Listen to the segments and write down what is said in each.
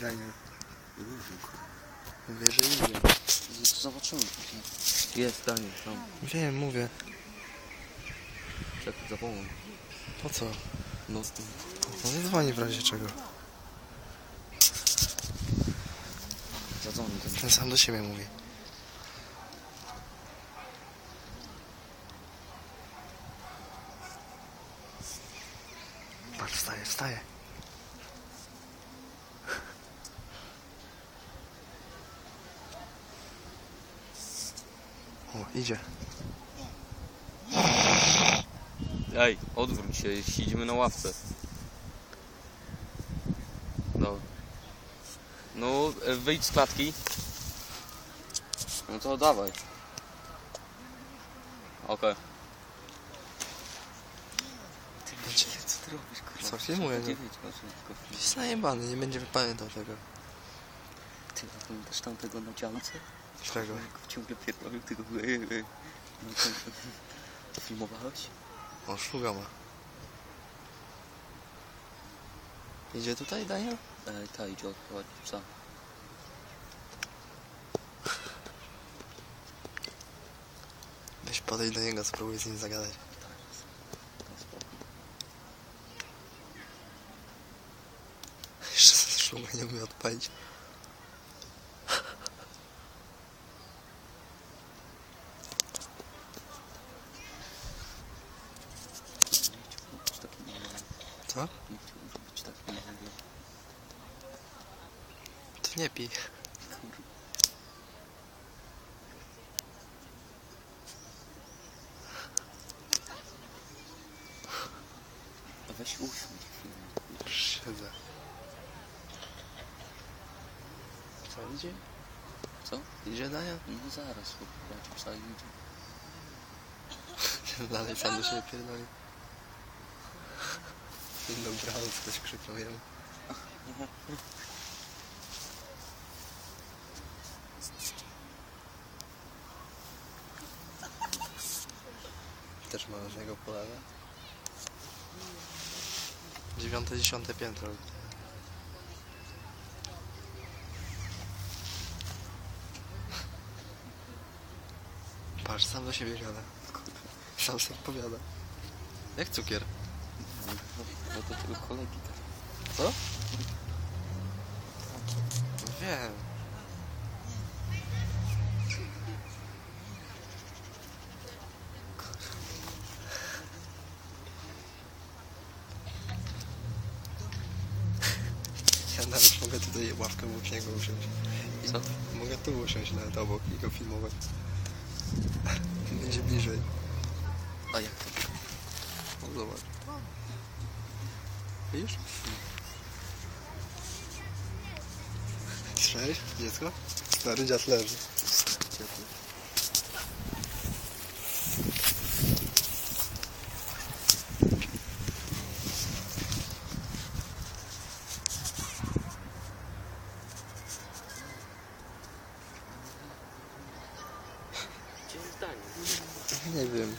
Daniel. Mówię, że idzie. Zobaczymy później. Jest Daniel, tam. Wiem, mówię. Czekaj, zapomnę. Po co? No z tym. No nie dzwoni w razie czego. Zadzwoni ten. Ten sam do siebie mówi. Patrz, wstaje, wstaje. Idzie. Ej, odwróć się, siedzimy na ławce. No. No, wyjdź z klatki. No to dawaj. Okej. Idzie. Co ty robisz, kurwa? Co, filmuję, no. Jest najebany, nie będzie pamiętał tego. Ty pamiętasz tamtego na działce? Czego? Jak ciągle pierdolił tego... No to... Filmowałeś? O, szluga ma. Idzie tutaj, Daniel? Ej, ta idzie odprowadzić psa. Weź podejdź do niego, spróbuj z nim zagadać. Spoko. Jeszcze szluga nie umie odpalić. Co? Nie chciałbym być takim malem. To nie pij. A weź usiądź chwilę. Siedzę. Co, idzie? Co? Idzie Daniel? No zaraz, chłopaki psa idzie. Dalej sam do siebie pierdoli. Dobra, coś krzyknął jemu. Też ma z niego polewę. Dziewiąte, dziesiąte piętro. Patrz, sam do siebie gada. Sam sobie odpowiada. Jak cukier? No, do tego kolegi tak. Co? No Wiem. Ja nawet mogę tutaj ławkę obok niego usiąść. I Co? Mogę tu usiąść nawet obok i go filmować. Będzie bliżej. A jak to? No zobacz. Widzisz? Słyszałeś? Dziecko? Stary dziad leży. Daniel? Nie wiem.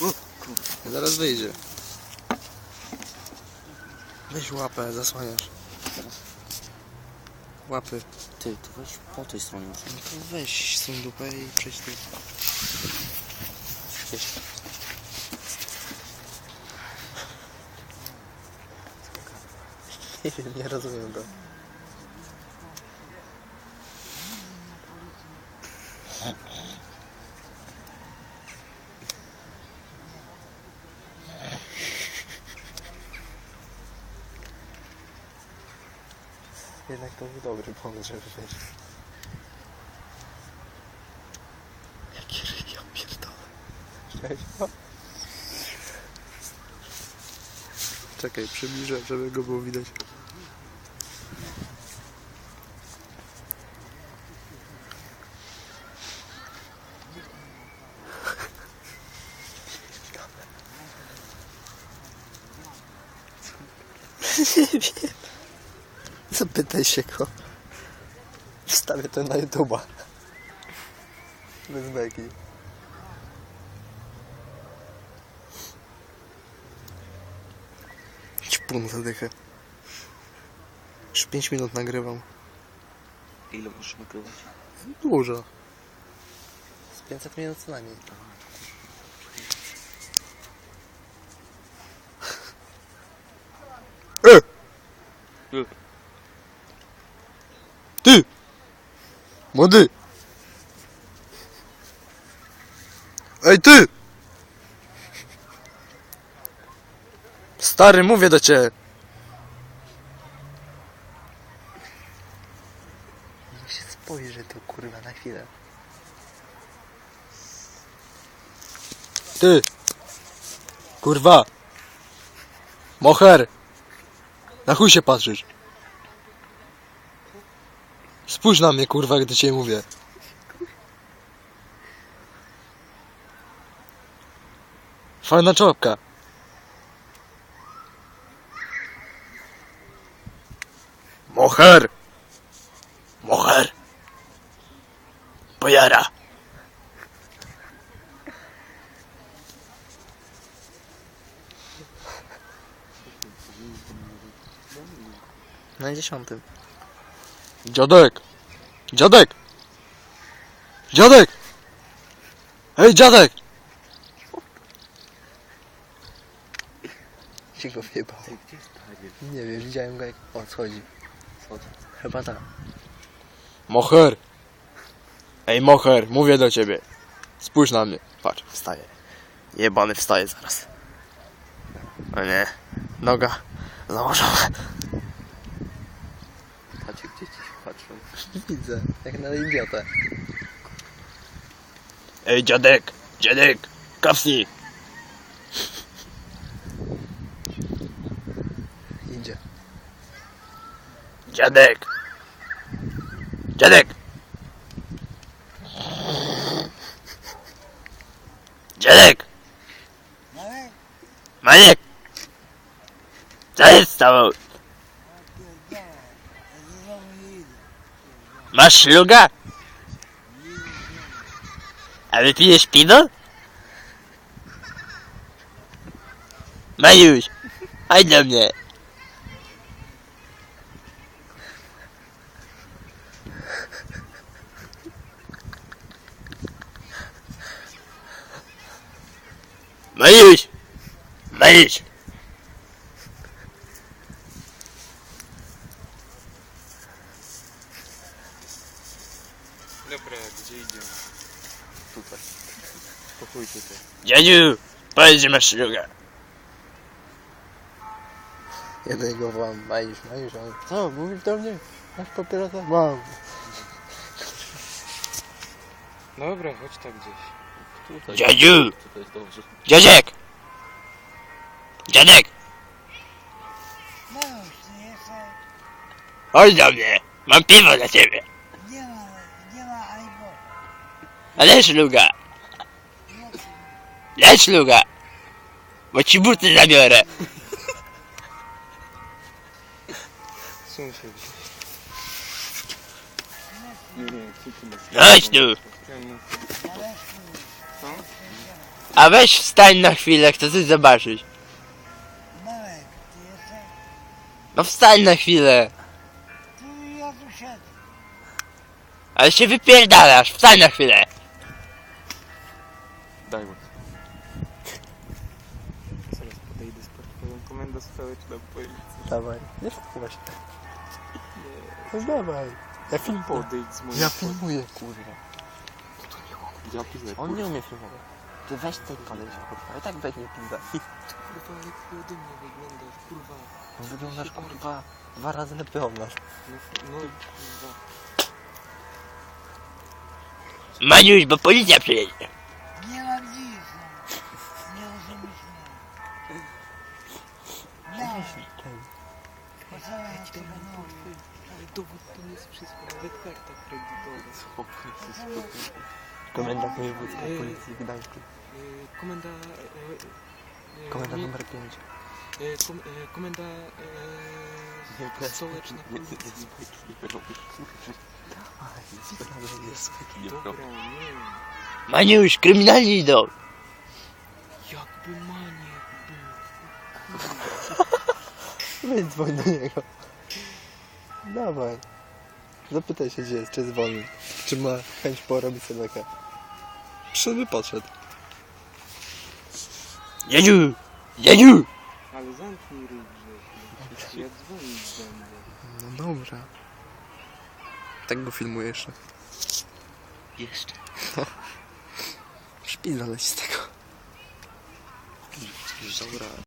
O, kurwa. Zaraz wyjdzie. Weź łapę, zasłaniasz. Łapy. Ty, to weź po tej stronie. No to weź tą dupę i przejdź tu. Wiesz, Nie wiem, nie rozumiem go. Jednak to był dobry pomysł, żeby wyjść. Jaki ryj, ja pierdolę. Cześć. O. Czekaj, przybliżę, żeby go było widać. Nie wiem. Zapytaj się go. Wstawię to na YouTube'a. Bez beki. Ćpun zadychę. Już 5 minut nagrywam. Ile możesz nagrywać? Dużo. Z 500 minut co najmniej. E! E. Ty! Młody! Ej ty! Stary, mówię do ciebie. Niech się spojrzy tu kurwa na chwilę. Ty! Kurwa! Moher! Na chuj się patrzysz? Spójrz na mnie kurwa, gdy cię mówię. Fajna czopka. Moher! Moher! Pojara! Na dziesiątym. Dziadek! Dziadek! Dziadek! Hej, dziadek! Się go? Nie wiem, widziałem go jak. Schodzi. Chyba tak. Moher! Ej, Moher, mówię do ciebie. Spójrz na mnie. Patrz, wstaje. Jebany wstaje zaraz. O nie. Noga założona. Patrzcie, gdzie ci się patrzą. Widzę, jak na idiotę. Ej, dziadek! Dziadek! Kapsnij! Idzie. Dziadek! Dziadek! Dziadek! Maniek! Co jest z tobą? Masz szluga? A wypijesz piwo? Majuś, chodź do mnie. Majuś! Majuś! Dobra, gdzie idziemy? Tutaj. Pokój tutaj. Dziadziu, powiedz, że masz szluga. Jednego wam, Majuś, Majuś, on... Co, mówisz do mnie? Masz papierosa? Mam. Dobra, chodź tak gdzieś. Tutaj. Dziadziu! Tutaj jest dobrze. Dziadek! Dziadek! No już nie jeszcze Chodź do mnie, mam piwo dla ciebie. Ale szluga, daj szluga, bo ci buty zabiorę. Chodź tu, a weź wstań na chwilę, chcę coś zobaczyć. Marek, ty jeszcze, No wstań na chwilę, tu ja tu siedzę. ale się wypierdalasz, wstań na chwilę. Daj mu. Zaraz podejdę z portfelem komenda społeczna policji. Dawaj, nie wpływa się. No dawaj, ja film Podejdź z moim Ja filmuję, kurwa. Ja piję. On nie umie filmować. Ty weź ten koleś, kurwa, i tak weźmie pizdę. Kurwa, jak ty ode mnie wyglądasz, kurwa. Wyglądasz, kurwa, dwa razy lepiej od nas. No, no kurwa. Maniuś, bo policja przyjedzie. Po co ja tego no. Ale dowód to jest wszystko, nawet karta kredytowa. Spokój się, spokój. Komendant wojewódzki Ej. policji. Yy, komenda... Yy, yy, mi- numer 5. yy, kom, yy, komenda... Yy, stołeczna policji. nie, nie, nie Weź dzwoń do niego. Dawaj. Zapytaj się, gdzie jest, czy jest wolny. Czy ma chęć porobić sedekę. Przyszedłby podszedł. Jedziu! Jedziu! Ale zamknij ryj Grzesiu. Ja dzwonić będę. No dobra. Tak go filmuję jeszcze. Jeszcze. Szpila leci z tego. Dobra.